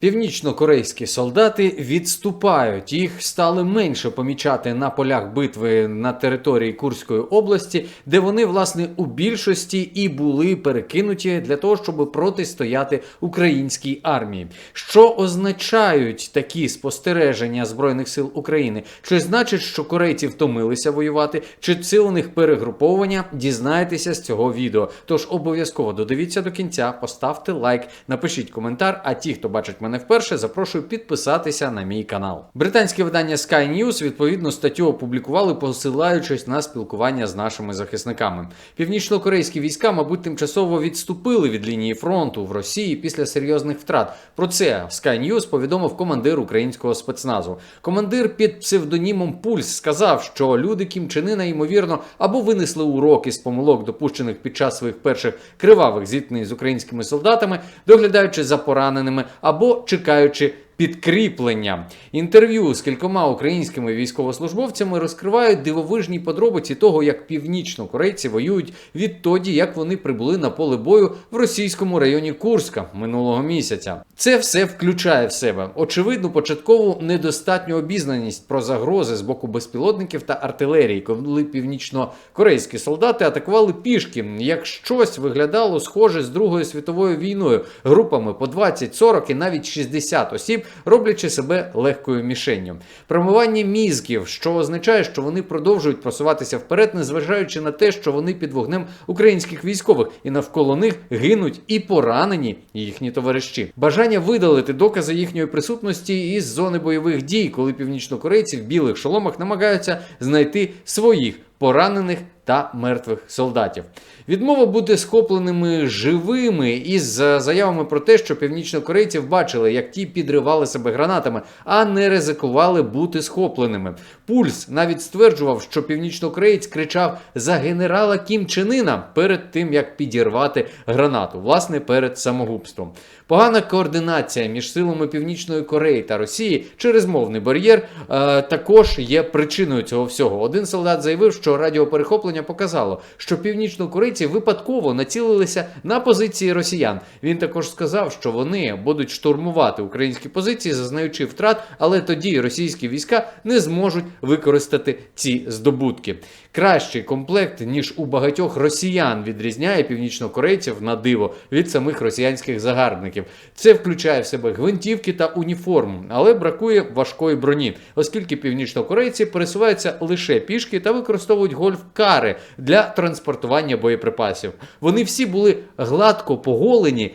Північно-корейські солдати відступають. Їх стали менше помічати на полях битви на території Курської області, де вони, власне, у більшості і були перекинуті для того, щоб протистояти українській армії. Що означають такі спостереження Збройних сил України? Чи значить, що корейці втомилися воювати, чи це у них перегруповування? Дізнайтеся з цього відео. Тож обов'язково додивіться до кінця, поставте лайк, напишіть коментар. А ті, хто бачить мене вперше, запрошую підписатися на мій канал. Британське видання Sky News відповідну статтю опублікували, посилаючись на спілкування з нашими захисниками. Північно-корейські війська, мабуть, тимчасово відступили від лінії фронту в Росії після серйозних втрат. Про це Sky News повідомив командир українського спецназу. Командир під псевдонімом Пульс сказав, що люди Кім Чен ймовірно або винесли уроки з помилок, допущених під час своїх перших кривавих зіткнень з українськими солдатами, доглядаючи за пораненими або чекаючи. Підкріплення інтерв'ю з кількома українськими військовослужбовцями розкривають дивовижні подробиці того, як північно-корейці воюють відтоді, як вони прибули на поле бою в російському районі Курська минулого місяця. Це все включає в себе очевидну початкову недостатню обізнаність про загрози з боку безпілотників та артилерії, коли північно-корейські солдати атакували пішки, як щось виглядало схоже з Другою світовою війною, групами по 20, 40 і навіть 60 осіб, роблячи себе легкою мішенню. Промивання мізків, що означає, що вони продовжують просуватися вперед, незважаючи на те, що вони під вогнем українських військових, і навколо них гинуть і поранені їхні товариші. Бажання видалити докази їхньої присутності із зони бойових дій, коли північнокорейці в білих шоломах намагаються знайти своїх поранених та мертвих солдатів. Відмова бути схопленими живими із е, заявами про те, що північнокорейців бачили, як ті підривали себе гранатами, а не ризикували бути схопленими. Пульс навіть стверджував, що північнокореєць кричав за генерала Кім Чен Ына перед тим, як підірвати гранату, власне, перед самогубством. Погана координація між силами Північної Кореї та Росії через мовний бар'єр е, також є причиною цього всього. Один солдат заявив, що радіоперехоплення показало, що північнокорейці випадково націлилися на позиції росіян. Він також сказав, що вони будуть штурмувати українські позиції, зазнаючи втрат, але тоді російські війська не зможуть використати ці здобутки. Кращий комплект ніж у багатьох росіян відрізняє північнокорейців на диво від самих росіянських загарбників. Це включає в себе гвинтівки та уніформу, але бракує важкої броні, оскільки північнокорейці пересуваються лише пішки та використовують гольф-кари для транспортування боєприпасів. Вони всі були гладко поголені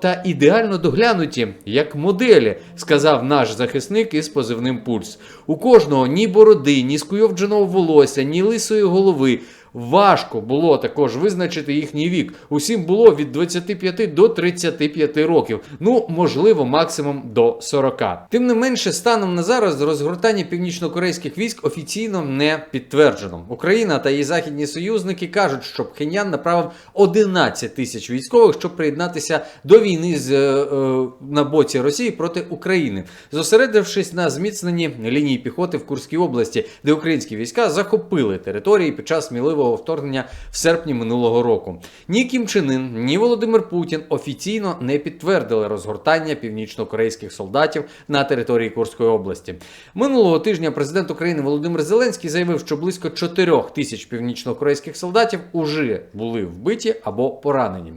та ідеально доглянуті, як моделі, сказав наш захисник із позивним пульс. У кожного ні бороди, ні скуйовдженого волосся, ні лисої голови. Важко було також визначити їхній вік. Усім було від 25 до 35 років. Ну, можливо, максимум до 40. Тим не менше, станом на зараз розгортання північно-корейських військ офіційно не підтверджено. Україна та її західні союзники кажуть, що Пхеньян направив 11 тисяч військових, щоб приєднатися до війни з, е, е, на боці Росії проти України, зосередившись на зміцненні лінії піхоти в Курській області, де українські війська захопили території під час сміливого вторгнення в серпні минулого року. Ні Кім Чен Ын, ні Володимир Путін офіційно не підтвердили розгортання північно-корейських солдатів на території Курської області. Минулого тижня президент України Володимир Зеленський заявив, що близько 4 тисяч північно-корейських солдатів уже були вбиті або поранені.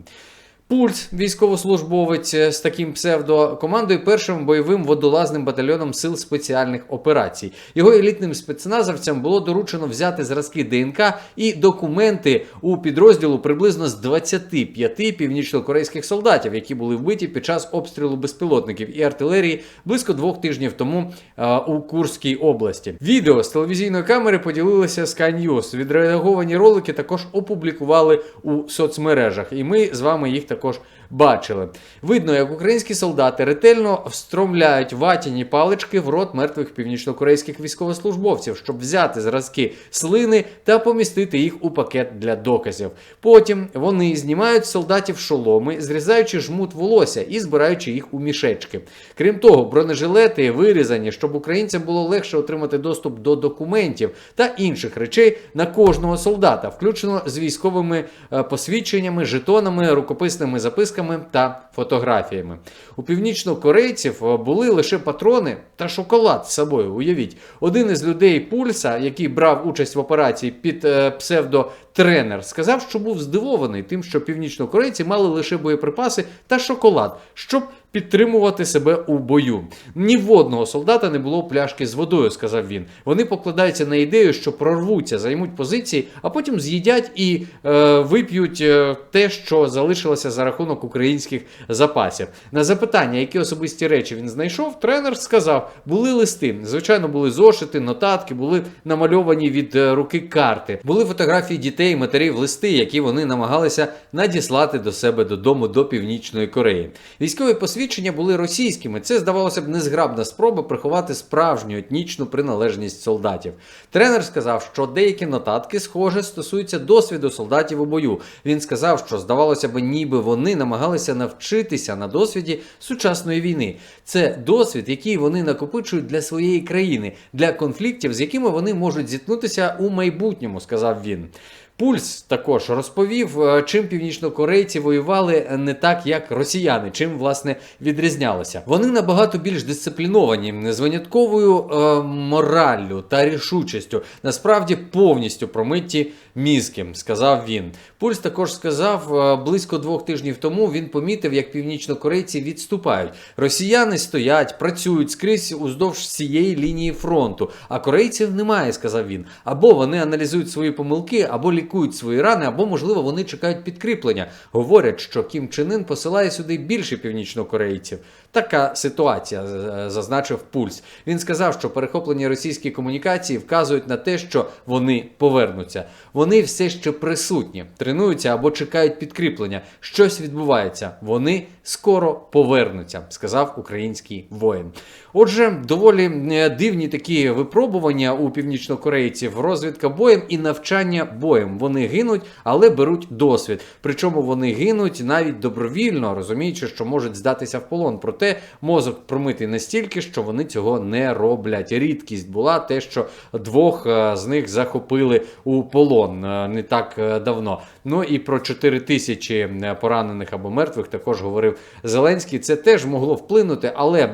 Пульс, військовослужбовець з таким псевдо, командує першим бойовим водолазним батальйоном сил спеціальних операцій. Його елітним спецназовцям було доручено взяти зразки ДНК і документи у підрозділу приблизно з 25 північно-корейських солдатів, які були вбиті під час обстрілу безпілотників і артилерії близько двох тижнів тому е, у Курській області. Відео з телевізійної камери поділилися Sky News. Відреаговані ролики також опублікували у соцмережах, і ми з вами їх також бачили. Видно, як українські солдати ретельно встромляють ватяні палички в рот мертвих північнокорейських військовослужбовців, щоб взяти зразки слини та помістити їх у пакет для доказів. Потім вони знімають солдатів шоломи, зрізаючи жмут волосся і збираючи їх у мішечки. Крім того, бронежилети вирізані, щоб українцям було легше отримати доступ до документів та інших речей на кожного солдата, включно з військовими е, посвідченнями, жетонами, рукописними записками та фотографіями. У північнокорейців е, були лише патрони та шоколад з собою. Уявіть, один із людей пульса, який брав участь в операції під е, псевдо. Тренер сказав, що був здивований тим, що північнокорейці мали лише боєприпаси та шоколад, щоб підтримувати себе у бою. Ні в одного солдата не було пляшки з водою, сказав він. Вони покладаються на ідею, що прорвуться, займуть позиції, а потім з'їдять і е, вип'ють е, те, що залишилося за рахунок українських запасів. На запитання, які особисті речі він знайшов, тренер сказав: були листи. Звичайно, були зошити, нотатки, були намальовані від е, руки карти, були фотографії дітей, матерів, листи, які вони намагалися надіслати до себе додому до Північної Кореї. Військові посвідчення були російськими. Це здавалося б незграбна спроба приховати справжню етнічну приналежність солдатів. Тренер сказав, що деякі нотатки, схоже, стосуються досвіду солдатів у бою. Він сказав, що здавалося б, ніби вони намагалися навчитися на досвіді сучасної війни. Це досвід, який вони накопичують для своєї країни, для конфліктів, з якими вони можуть зіткнутися у майбутньому, сказав він. Пульс також розповів, е, чим північнокорейці воювали не так, як росіяни, чим власне відрізнялося. Вони набагато більш дисципліновані, з винятковою е, мораллю та рішучістю, насправді повністю промитті мізки, сказав він. Пульс також сказав, е, близько двох тижнів тому він помітив, як північнокорейці відступають. Росіяни стоять, працюють скрізь уздовж цієї лінії фронту, а корейців немає, сказав він. Або вони аналізують свої помилки, або лікують свої рани, або, можливо, вони чекають підкріплення. Говорять, що Кім Чен Ын посилає сюди більше північнокорейців. Така ситуація, е, зазначив Пульс. Він сказав, що перехоплені російські комунікації вказують на те, що вони повернуться. Вони все ще присутні, тренуються або чекають підкріплення. Щось відбувається. Вони скоро повернуться, сказав український воїн. Отже, доволі е, дивні такі випробування у північнокорейців, розвідка боєм і навчання боєм. Вони гинуть, але беруть досвід. Причому вони гинуть навіть добровільно, розуміючи, що можуть здатися в полон. Проте мозок промитий настільки, що вони цього не роблять. Рідкість була те, що двох е, з них захопили у полон е, не так е, давно. Ну і про 4 тисячі поранених або мертвих також говорив Зеленський. Це теж могло вплинути, але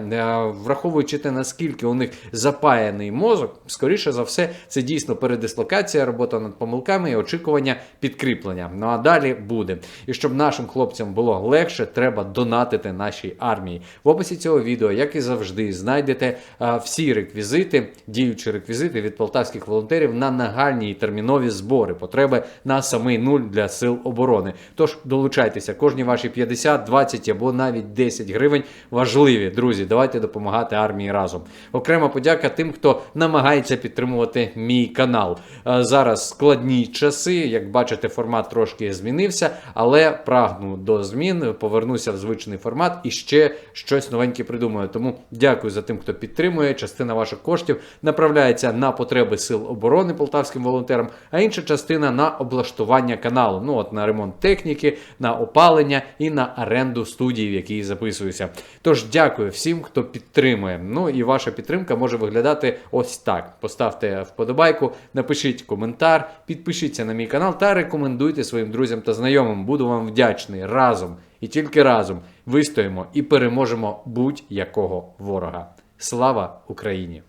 враховуючи те, наскільки у них запаяний мозок, скоріше за все, це дійсно передислокація, робота над помилками і очікування підкріплення. Ну а далі буде. І щоб нашим хлопцям було легше, треба донатити нашій армії. В описі цього відео, як і завжди, знайдете е, всі реквізити, діючі реквізити від полтавських волонтерів на нагальні і термінові збори, потреби на самий нуль для сил оборони. Тож долучайтеся, кожні ваші 50, 20 або навіть 10 гривень важливі. Друзі, давайте допомагати армії разом. Окрема подяка тим, хто намагається підтримувати мій канал. Е, Зараз складні часи, як бачите, формат трошки змінився, але прагну до змін, повернуся в звичний формат і ще щось новеньке придумаю. Тому дякую за тим, хто підтримує. Частина ваших коштів направляється на потреби сил оборони полтавським волонтерам, а інша частина на облаштування каналу. Ну от на ремонт техніки, на опалення і на оренду студії, в якій записуюся. Тож дякую всім, хто підтримує. Ну і ваша підтримка може виглядати ось так. Поставте вподобайку, напишіть коментар, підпишіться на мій канал та рекомендуйте своїм друзям та знайомим. Буду вам вдячний разом і тільки разом вистоїмо і переможемо будь-якого ворога. Слава Україні!